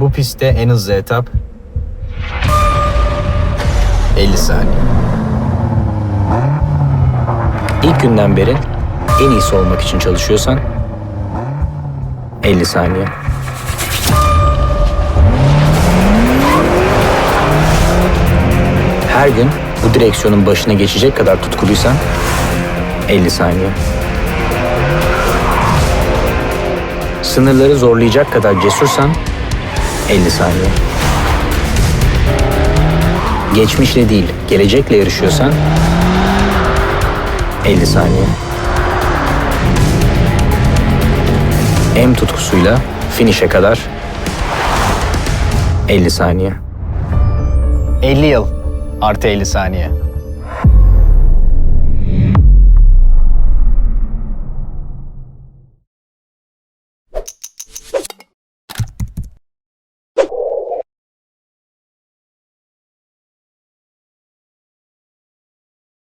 Bu pistte en hızlı etap 50 saniye. İlk günden beri en iyisi olmak için çalışıyorsan 50 saniye. Her gün bu direksiyonun başına geçecek kadar tutkuluysan 50 saniye. Sınırları zorlayacak kadar cesursan 50 saniye. Geçmişle değil, gelecekle yarışıyorsan 50 saniye. M tutkusuyla finish'e kadar 50 saniye. 50 yıl artı 50 saniye.